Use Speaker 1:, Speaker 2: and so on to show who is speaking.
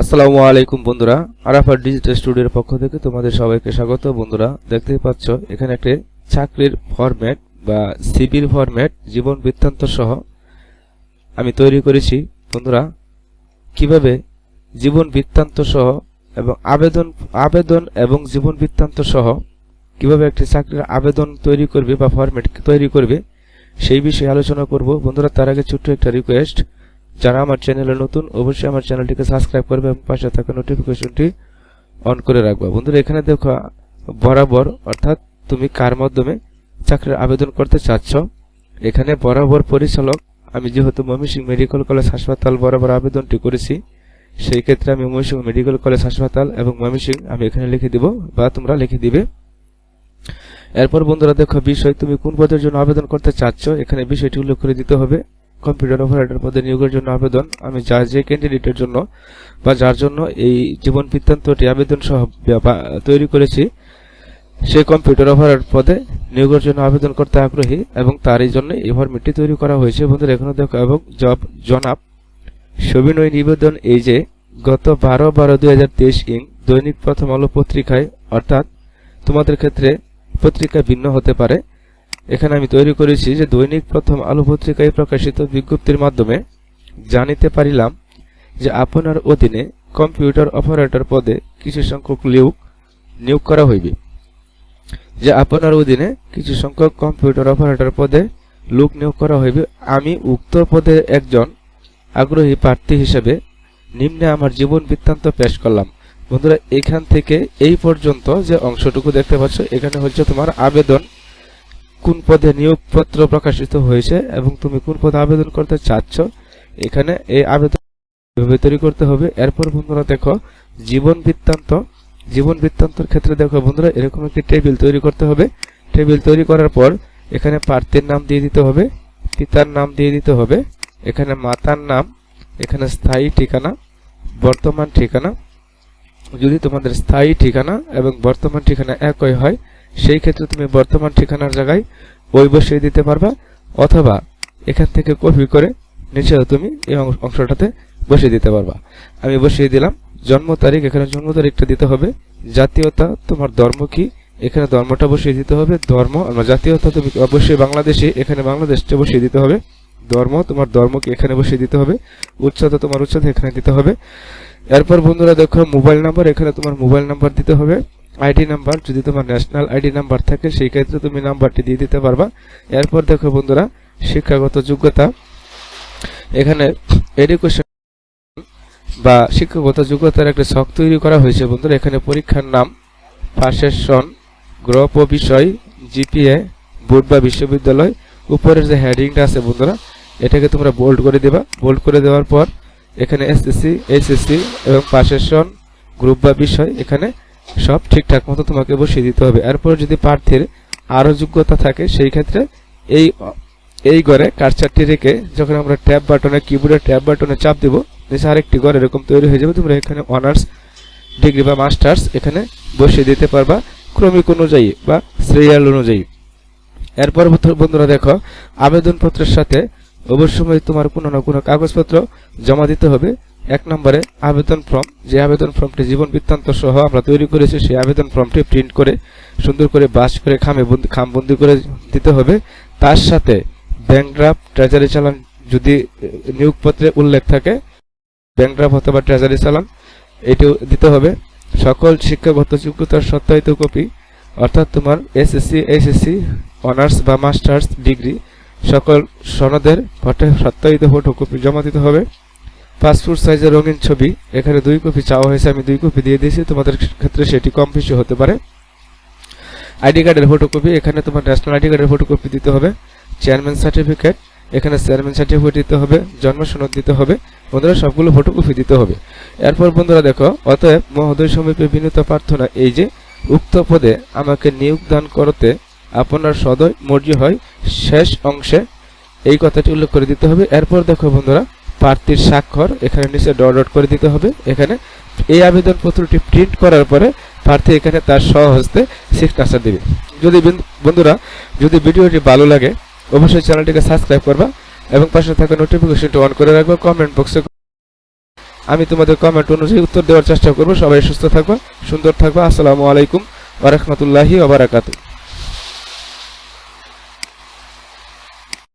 Speaker 1: আসসালামু আলাইকুম বন্ধুরা আরাফার ডিজিটাল স্টুডিওর পক্ষ থেকে তোমাদের সবাইকে স্বাগত। বন্ধুরা, দেখতেই পাচ্ছ, এখানে একটি চাকরির ফরম্যাট বা সিবির ফরম্যাট জীবন বৃত্তান্ত সহ আমি তৈরি করেছি। বন্ধুরা, কীভাবে জীবন বৃত্তান্ত সহ এবং আবেদন আবেদন এবং জীবন বৃত্তান্ত সহ কীভাবে একটি চাকরির আবেদন তৈরি করবে বা ফরম্যাট তৈরি করবে, সেই বিষয়ে আলোচনা করব। বন্ধুরা, তার আগে ছোট্ট একটা রিকোয়েস্ট যারা আমার চ্যানেলে নতুন, অবশ্যই আমার চ্যানেলটিকে সাবস্ক্রাইব করবে এবং পাশে থাকা নোটিফিকেশনটি অন করে রাখবা। বন্ধুরা, এখানে দেখো, বরাবর, অর্থাৎ তুমি কার মাধ্যমে চাকরির আবেদন করতে চাচ্ছ? এখানে বরাবর পরিচালক, আমি যেহেতু ময়মনসিংহ মেডিকেল কলেজ হাসপাতাল বরাবর আবেদনটি করেছি, সেই ক্ষেত্রে আমি ময়মনসিংহ মেডিকেল কলেজ হাসপাতাল এবং ময়মনসিংহ আমি এখানে লিখে দিব বা তোমরা লিখে দিবে। এরপর বন্ধুরা, দেখো, বিষয়, তুমি কোন পদের জন্য আবেদন করতে চাচ্ছ? এখানে বিষয়টি উল্লেখ করে দিতে হবে। কম্পিউটার অপারেটর পদে নিয়োগের জন্য আবেদন। আমি যার যে ক্যান্ডিডেটের জন্য বা যার জন্য এই জীবন বৃত্তান্তটি আবেদন সহ তৈরি করেছি সেই কম্পিউটার অপারেটর পদে নিয়োগের জন্য আবেদন করতে আগ্রহী এবং তারই জন্য এই ফর্মেটটি তৈরি করা হয়েছে। বন্ধুরা, এখানে দেখো এবং জব, জনাব সবিনয় নিবেদন এই যে, গত বারো বারো দুই হাজার তেইশ ইং দৈনিক প্রথম আলো পত্রিকায়, অর্থাৎ তোমাদের ক্ষেত্রে পত্রিকা ভিন্ন হতে পারে। এখানে আমি তৈরি করেছি যে দৈনিক প্রথম আলো পত্রিকায় প্রকাশিত বিজ্ঞপ্তির মাধ্যমে জানিতে পারিলাম যে আপনার অধীনে কম্পিউটার অপারেটর পদে কিছু সংখ্যক নিয়োগ নিয়োগ করা হইবে। যে আপনার অধীনে কিছু সংখ্যক কম্পিউটার অপারেটর পদে লোক নিয়োগ করা হইবে, আমি উক্ত পদে একজন আগ্রহী প্রার্থী হিসেবে নিম্নে আমার জীবন বৃত্তান্ত পেশ করলাম। বন্ধুরা, এখান থেকে এই পর্যন্ত যে অংশটুকু দেখতে পাচ্ছ, এখানে হচ্ছে তোমার আবেদন কোন পদে নিয়োগপত্র প্রকাশিত হয়েছে এবং তুমি কোন পদে আবেদন করতে চাচ্ছ, এখানে এই আবেদন তৈরি করতে হবে। এরপর বন্ধুরা দেখো, জীবন বৃত্তান্ত। জীবন বৃত্তান্তর ক্ষেত্রে দেখো বন্ধুরা, এরকম একটি টেবিল তৈরি করতে হবে। টেবিল তৈরি করার পর এখানে প্রার্থীর নাম দিয়ে দিতে হবে, পিতার নাম দিয়ে দিতে হবে, এখানে মাতার নাম, এখানে স্থায়ী ঠিকানা, বর্তমান ঠিকানা। যদি তোমাদের স্থায়ী ঠিকানা এবং বর্তমান ঠিকানা একই হয় সেই ক্ষেত্রে তুমি বর্তমান ঠিকানার জায়গায় ওই বসিয়ে দিতে পারবা, অথবা এখান থেকে কপি করে নিচেও তুমি এই অংশটাতে বসিয়ে দিতে পারবা। আমি বসিয়ে দিলাম, জন্ম তারিখ, এখানে জন্ম তারিখটা দিতে হবে, জাতীয়তা, তোমার ধর্ম কি, এখানে ধর্মটা বসিয়ে দিতে হবে, ধর্ম জাতীয়তা তুমি অবশ্যই বাংলাদেশে, এখানে বাংলাদেশটা বসিয়ে দিতে হবে, ধর্ম, তোমার ধর্মকে এখানে বসিয়ে দিতে হবে, উচ্চতা তোমার উচ্চতা এখানে দিতে হবে। এরপর বন্ধুরা দেখো, মোবাইল নাম্বার, এখানে তোমার মোবাইল নাম্বার দিতে হবে। আইডি নাম্বার যদি তোমার ন্যাশনাল আইডি নাম্বার থাকে, সেই ক্ষেত্রে তুমি নাম্বারটি দিয়ে দিতে পারবা। এরপর দেখো বন্ধুরা, শিক্ষাগত যোগ্যতা। এখানে এডুকেশন বা শিক্ষাগত যোগ্যতার একটা ছক তৈরি করা হয়েছে বন্ধুরা। এখানে পরীক্ষার নাম, পাশের সন, গ্রহ বিষয় জিপিএ বোর্ড বা বিশ্ববিদ্যালয়। উপরের যে হেডিংটা আছে বন্ধুরা, এটাকে তোমরা বোল্ড করে দেবা। বোল্ড করে দেওয়ার পর এখানে এসএসসি এইচএসসি এবং পাশের গ্রুপ বা বিষয়। এখানে সব ঠিকঠাক মতো তোমাকে বসিয়ে দিতে হবে। এরপর যদি প্রার্থীর আরও যোগ্যতা থাকে, সেই ক্ষেত্রে এই এই ঘরে কারচারটি রেখে যখন আমরা ট্যাব বাটনে কিবোর্ডের ট্যাব বাটনে চাপ দেবো নিচে আরেকটি ঘর এরকম তৈরি হয়ে যাবে। তোমরা এখানে অনার্স ডিগ্রি বা মাস্টার্স এখানে বসিয়ে দিতে পারবা ক্রমিক অনুযায়ী বা সিরিয়াল অনুযায়ী। এরপর বন্ধুরা দেখো, আবেদনপত্রের সাথে অবশ্যই তোমার কোনো না কোনো কাগজপত্র জমা দিতে হবে। এক নম্বরে আবেদন ফর্ম। যে আবেদন ফর্মটি জীবন বৃত্তান্ত সহ আমরা তৈরি করেছি, সেই আবেদন ফর্মটি প্রিন্ট করে, সুন্দর করে বাস করে খামে বন্দি করে দিতে হবে। তার সাথে ব্যাংক ড্রাফট, ট্রেজারি চালান যদি নিয়োগপত্রে উল্লেখ থাকে, ব্যাংক ড্রাফট অথবা ট্রেজারি চালান, এটিও দিতে হবে। সকল শিক্ষাগত যোগ্যতার সত্যায়িত কপি, অর্থাৎ তোমার এসএসসি, এইচএসসি, অনার্স বা মাস্টার্স ডিগ্রি, সকল সনদের সত্যায়িত ফটোকপি জমা দিতে হবে। পাসপোর্ট সাইজের রঙিন ছবি। এখানে দুই কপি চাওয়া হয়েছে, আমি দুই কপি দিয়ে দিয়েছি। তোমাদের ক্ষেত্রে সেটি কম বেশি হতে পারে। আইডি কার্ডের ফটোকপি এখানে তোমার ন্যাশনাল আইডি কার্ডের ফটোকপি দিতে হবে। চেয়ারম্যান সার্টিফিকেট এখানে চেয়ারম্যান সার্টিফিকেট দিতে হবে। জন্ম সনদ দিতে হবে। বন্ধুরা, সবগুলো ফটোকপি দিতে হবে। এরপর বন্ধুরা দেখো, অতএব মহোদয় সমীপে বিনীত প্রার্থনা এই যে, উক্ত পদে আমাকে নিয়োগ দান করতে আপনার সদয় মর্জি হয়। শেষ অংশে এই কথাটি উল্লেখ করে দিতে হবে। এরপর দেখো বন্ধুরা প্রার্থীর স্বাক্ষর এখানে নিচে ডট করে দিতে হবে। এখানে এই আবেদন পত্রটি প্রিন্ট করার পরে প্রার্থী এখানে তার সহস্তে সিগনেচার দেবে। যদি বন্ধুরা, যদি ভিডিওটি ভালো লাগে, অবশ্যই চ্যানেলটিকে সাবস্ক্রাইব করবা এবং পাশে থাকা নোটিফিকেশনটি অন করে রাখবা। কমেন্ট বক্সে আমি তোমাদের কমেন্ট অনুযায়ী উত্তর দেওয়ার চেষ্টা করব। সবাই সুস্থ থাকবা, সুন্দর থাকবা। আসসালামু আলাইকুম ওয়া রাহমাতুল্লাহি ওয়া বারাকাতুহু।